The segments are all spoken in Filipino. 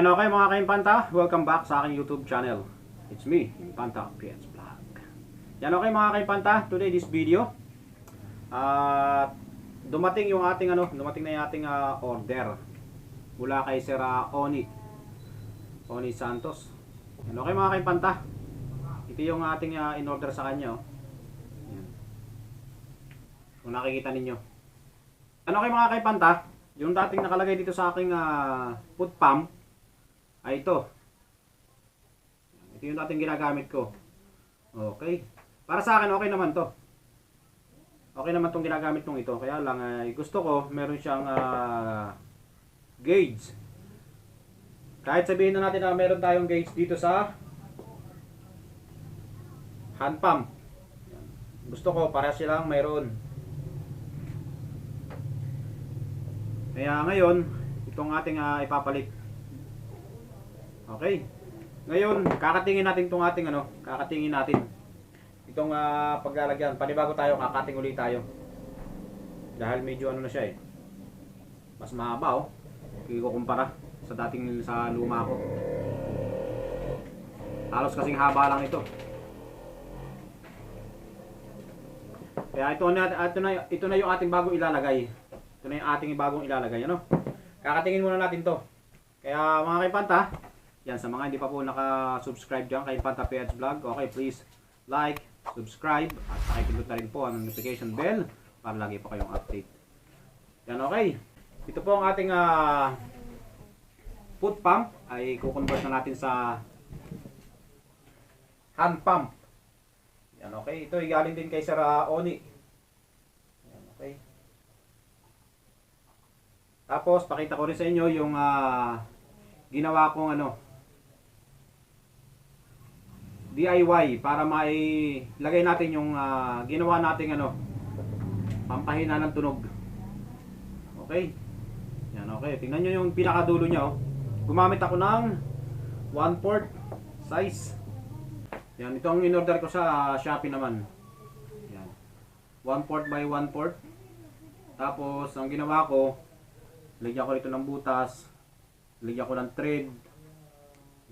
Yan okay mga kaimpanta, welcome back sa aking YouTube channel. It's me, Impanta PS Vlog. Yan okay mga kaimpanta, today this video. At dumating yung ating ano, dumating na yung ating ah, order mula kay Sir ah, Oni. Oni Santos. Yan okay mga kaimpanta. Ito yung ating ah, in-order sa kanya. Oh. Yan. Kung nakikita ninyo. Ano kay mga kaipanta? Yung dating nakalagay dito sa aking ah, foot pump ay ito. Ito yung dating ginagamit ko. Okay. Para sa akin okay naman to. Okay naman tong ginagamit kong ito. Kaya lang ay gusto ko meron siyang ah, gauge. Kahit sabihin na natin na meron tayong gauge dito sa hand pump. Gusto ko para silang mayroon. Kaya ngayon, itong ating ah, ipapalit. Okay. Ngayon, kakatingin natin itong ating ano, kakatingin natin. Itong ah, paglalagyan. Panibago tayo, kakating ulit tayo. Dahil medyo ano na siya eh. Mas mahaba oh. Hindi ko kumpara sa dating sa luma ko. Halos kasing haba lang ito. Kaya ito na, ito na, ito na yung ating bagong ilalagay. Ito na yung ating bagong ilalagay, ano? Kakatingin muna natin to. Kaya mga kaipanta, yan sa mga hindi pa po naka-subscribe dyan kay Panta PH Vlog, okay, please like, subscribe, at pakipindot na rin po ang notification bell para lagi po kayong update. Yan, okay. Ito po ang ating ah, foot pump ay kukonvert na natin sa hand pump. Yan, okay. Ito ay galing din kay Sir ah, Oni. Yan, okay. Tapos, pakita ko rin sa inyo yung ah, ginawa kong ano, DIY para mai lagay natin yung ah, ginawa nating ano, pampahina ng tunog. Okay? Yan, okay. Tingnan nyo yung pinakadulo niya, oh. Gumamit ako ng 1/4 size. Yan, ito ang in-order ko sa ah, Shopee naman. Yan. 1/4 by 1/4. Tapos, ang ginawa ko, Lagyan ko rito ng butas. Lagyan ko ng thread.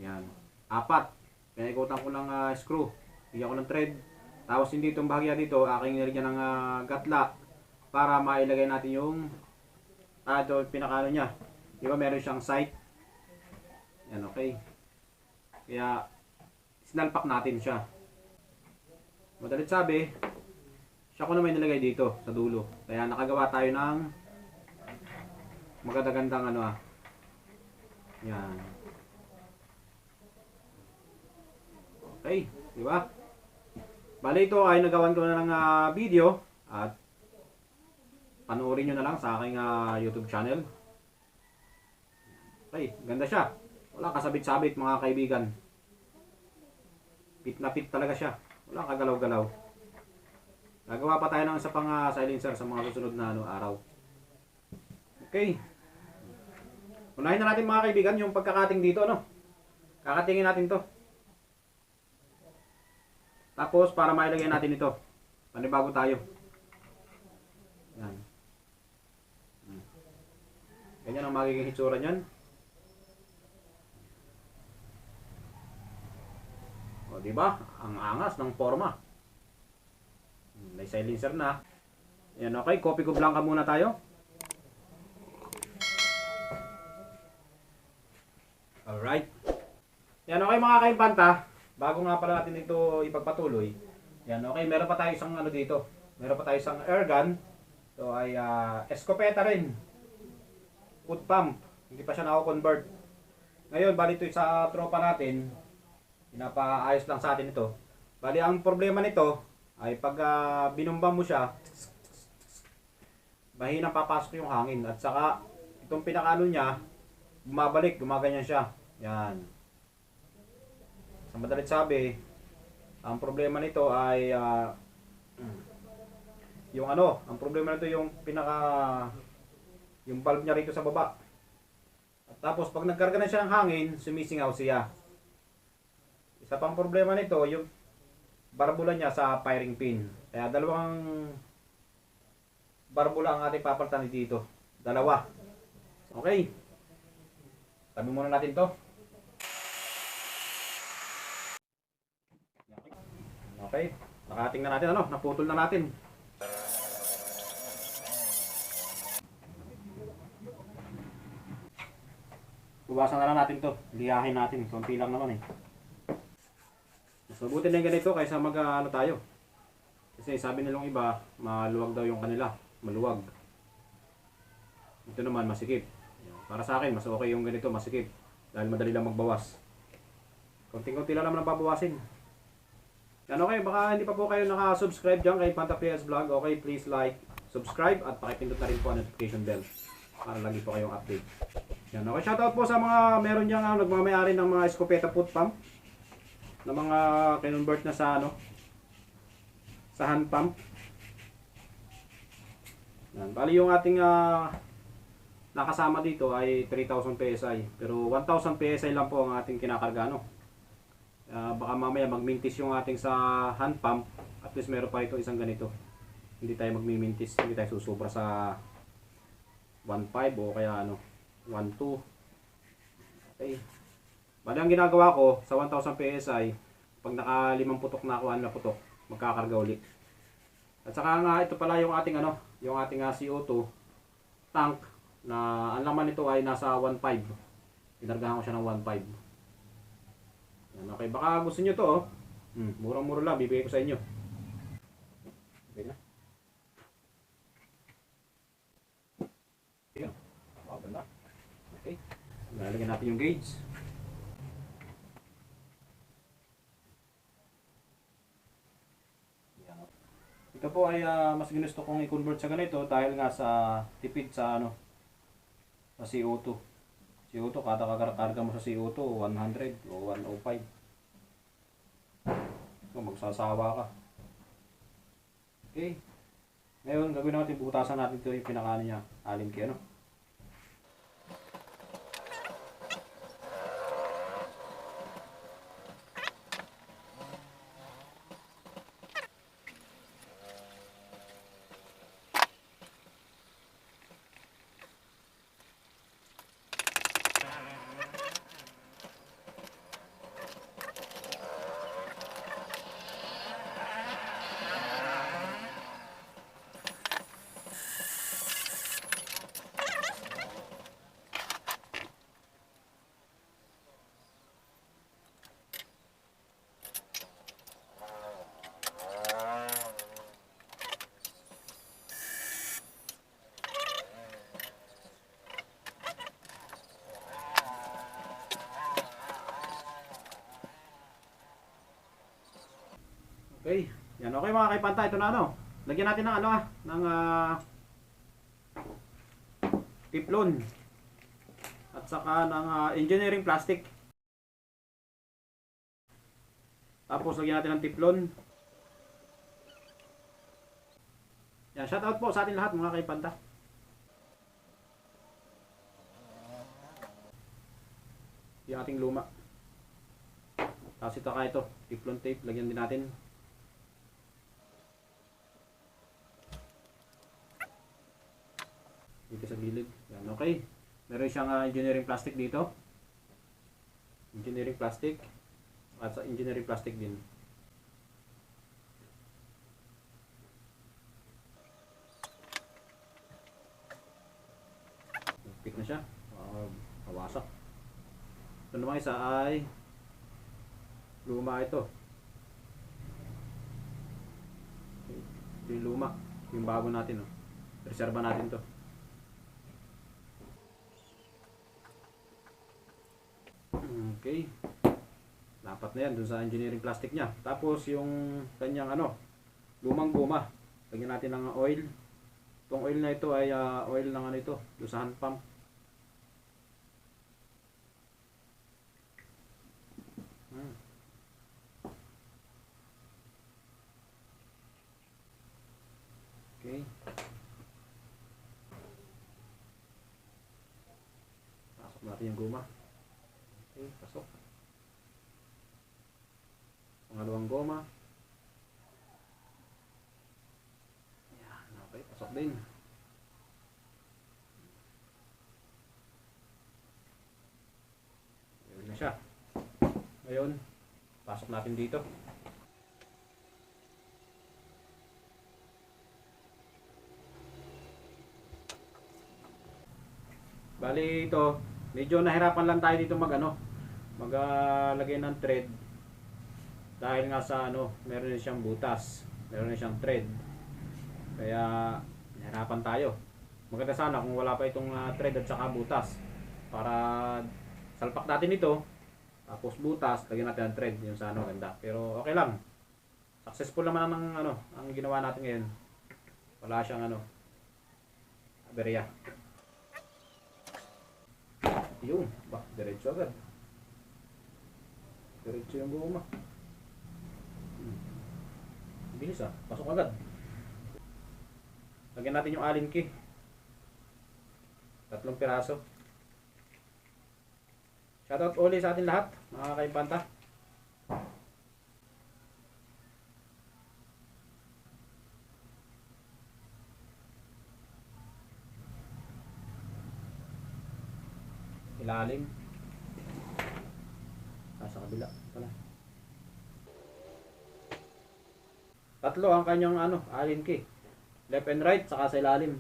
Yan. Apat. Pinaikutan ko ng ah, screw. Lagyan ko ng thread. Tapos hindi itong bahagya dito, aking nilagyan ng ah, gatla para mailagay natin yung ah, ito pinakano niya. Di ba meron siyang sight? Yan, okay. Kaya sinalpak natin siya. Madalit sabi, siya ko naman nilagay dito sa dulo. Kaya nakagawa tayo ng maganda-gandang ano ah. Yan. Okay, di ba? Bale ito ay nagawan ko na ng ah, video at panoorin nyo na lang sa aking ah, YouTube channel. Okay, ganda siya. Wala kasabit-sabit mga kaibigan. Pit na pit talaga siya. Wala kagalaw-galaw. Gagawa pa tayo ng isa pang ah, silencer sa mga susunod na ano, araw. Okay. Unahin na natin mga kaibigan yung pagkakating dito, no? Kakatingin natin to. Tapos, para mailagay natin ito. Panibago tayo. Yan. Ganyan ang magiging hitsura niyan. O, di ba? Ang angas ng forma. May silencer na. Yan, okay. Copy ko blanca muna tayo. Alright. Yan, okay mga kaimpanta. Bago nga pala natin ito ipagpatuloy. Yan, okay. Meron pa tayo isang ano dito. Meron pa tayo isang air gun. Ito ay ah, escopeta rin. Foot pump. Hindi pa siya nako-convert. Ngayon, bali ito sa tropa natin. Pinapaayos lang sa atin ito. Bali, ang problema nito ay pag ah, binumba mo siya, mahina papasok yung hangin. At saka, itong pinakano niya, bumabalik, gumaganyan siya. Yan. Sa madalit sabi, ang problema nito ay ah, yung ano, ang problema nito yung pinaka yung valve niya rito sa baba. At tapos pag nagkarga na siya ng hangin, sumisingaw siya. Isa pang problema nito, yung barbula niya sa firing pin. Kaya dalawang barbula ang ating papalitan dito. Dalawa. Okay. Tabi muna natin to. Okay. Nakating na natin ano, naputol na natin. Buwasan na lang natin to. Liyahin natin. Konti lang naman eh. Mas mabuti na ganito kaysa mag ah, ano tayo. Kasi sabi nilang iba, maluwag daw yung kanila. Maluwag. Ito naman, masikip. Para sa akin, mas okay yung ganito, masikip. Dahil madali lang magbawas. Konting-konti lang naman ang babawasin. Yan okay, baka hindi pa po kayo naka-subscribe dyan kay Panta PS Vlog. Okay, please like, subscribe at pakipindot na rin po ang notification bell para lagi po kayong update. Yan okay, shoutout po sa mga meron dyan ang nagmamayari ng mga escopeta foot pump na mga kinonvert na sa ano sa hand pump. Yan, bali yung ating ah, nakasama dito ay 3,000 PSI. Pero 1,000 PSI lang po ang ating kinakarga no. Ah, baka mamaya magmintis yung ating sa hand pump. At least meron pa ito isang ganito. Hindi tayo magmimintis, hindi tayo susubra sa 1.5 o kaya ano 1.2. Okay. Bali ang ginagawa ko sa 1,000 PSI, pag naka limang putok na ako, ano putok, magkakarga ulit. At saka nga ito pala yung ating ano, yung ating ah, CO2 tank na ang laman nito ay nasa 1.5. Pinargahan ko siya ng 1.5. Yan, okay, baka gusto nyo to oh. Hmm, murang-mura lang, bibigay ko sa inyo. Okay na. Ayan. Ganda. Okay. Lalagyan natin yung gauge. Yan. Ito po ay ah, mas ginusto kong i-convert sa ganito dahil nga sa tipid sa ano sa CO2. CO2 kada kakarga mo sa CO2 100 o 105. So magsasawa ka. Okay. Ngayon gagawin natin butasan natin ito yung pinakaano niya. Alin kay ano. Okay. Yan okay mga kaipanta ito na ano. Lagyan natin ng ano ah, ng ah, tiplon. At saka ng ah, engineering plastic. Tapos lagyan natin ng tiplon. Yan, shout out po sa atin lahat mga kaipanta. Yung ating luma. Tapos ito ka ito, tiplon tape, lagyan din natin. dito sa gilid. Yan, okay. Meron siyang ah, engineering plastic dito. Engineering plastic. At sa engineering plastic din. Pick na siya. Uh, kawasak. Ito naman isa ay luma ito. Ito yung luma. Yung bago natin. Oh. Reserva natin to. Okay. Dapat na yan dun sa engineering plastic niya. Tapos yung kanyang ano, lumang goma. Lagyan natin ng oil. Itong oil na ito ay ah, oil ng ano ito, dun sa hand pump. Hmm. Okay. Pasok natin yung goma. Okay, pasok. Pangalawang goma. Yan, okay, pasok din. siya. Ngayon, pasok natin dito. Bali ito, medyo nahirapan lang tayo dito mag ano, maglagay ng thread. Dahil nga sa ano, meron na siyang butas, meron na siyang thread. Kaya nahirapan tayo. Maganda sana kung wala pa itong ah, thread at saka butas para salpak natin ito tapos butas lagyan natin ang thread yung sa ano ganda pero okay lang successful naman ang ano ang ginawa natin ngayon wala siyang ano aberya yun ba diretso agad diretso yung guma. Bilis ah pasok agad lagyan natin yung alin key tatlong piraso Shoutout uli sa atin lahat, mga kaimpanta. Ilalim. Ah, kabila pala. Tatlo ang kanyang ano, alin key. Left and right, saka sa ilalim.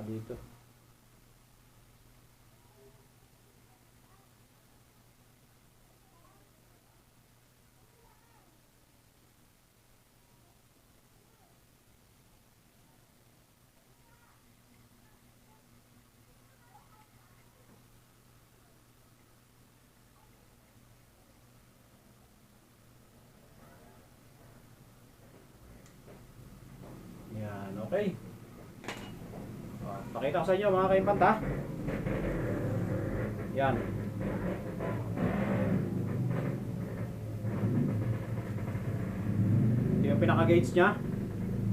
Dito. Yan, okay. Ah, Pakita ko sa inyo mga kaimpanta. Yan. Ito yung pinaka-gauge niya.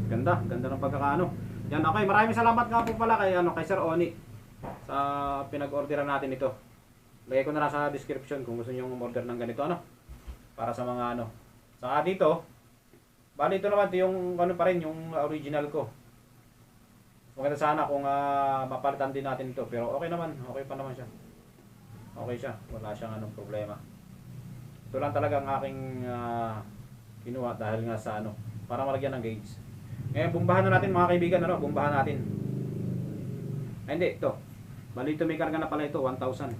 Ganda, ganda ng pagkakaano. Yan, okay. Maraming salamat nga po pala kay, ano, kay Sir Oni sa pinag-orderan natin ito. Lagay ko na lang sa description kung gusto niyo umorder ng ganito, ano, para sa mga ano. Saka dito, bali ito naman, ito yung ano pa rin, yung original ko. Maganda sana kung ah, mapalitan din natin ito. Pero okay naman. Okay pa naman siya. Okay siya. Wala siyang anong problema. Ito lang talaga ang aking ah, kinuha dahil nga sa ano. Para malagyan ng gauge. Ngayon, bumbahan na natin mga kaibigan. Ano? Bumbahan natin. Ay, hindi. Ito. Bali ito may karga na pala ito. 1,000.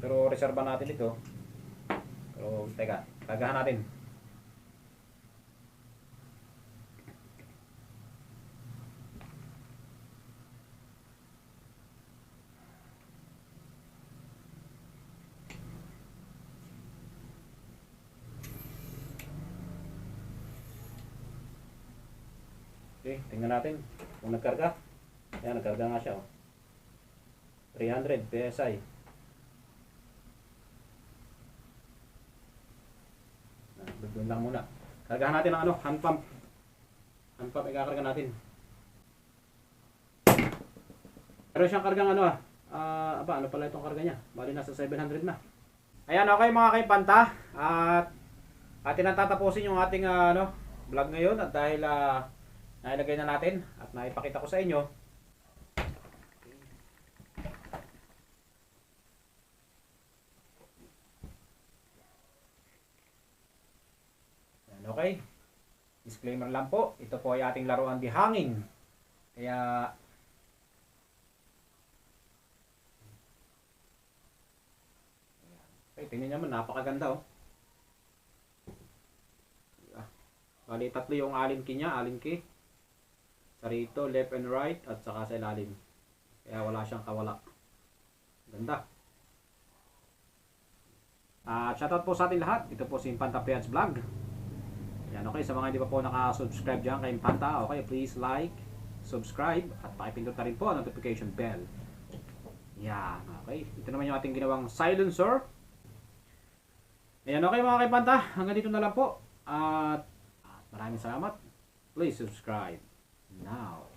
Pero reserva natin ito. Pero teka. Kargahan natin. Okay, tingnan natin kung nagkarga. Ayan, nagkarga nga siya. Oh. 300 PSI. Doon lang muna. Kargahan natin ang ano, hand pump. Hand pump ikakarga natin. Pero siyang kargang ano ah. Ah, aba, ano pala itong karga niya? Bali nasa 700 na. Ayan, okay mga kaipanta. At atin na tatapusin yung ating ah, ano, vlog ngayon at dahil ah, nailagay na natin at naipakita ko sa inyo. Okay. Disclaimer lang po ito po ay ating laruan di hangin kaya okay, tingnan naman napakaganda oh. Bali, tatlo yung alin key niya, alin key. Sa rito, left and right, at saka sa ilalim. Kaya wala siyang kawala. Ganda. At shoutout po sa ating lahat. Ito po si Impanta Payans Vlog. Yan, okay. Sa mga hindi pa po nakasubscribe dyan kay Impanta, okay, please like, subscribe, at pakipindot na rin po ang notification bell. Yan, okay. Ito naman yung ating ginawang silencer. Ayan, okay mga kaipanta. Hanggang dito na lang po. At Maraming salamat. Please subscribe now.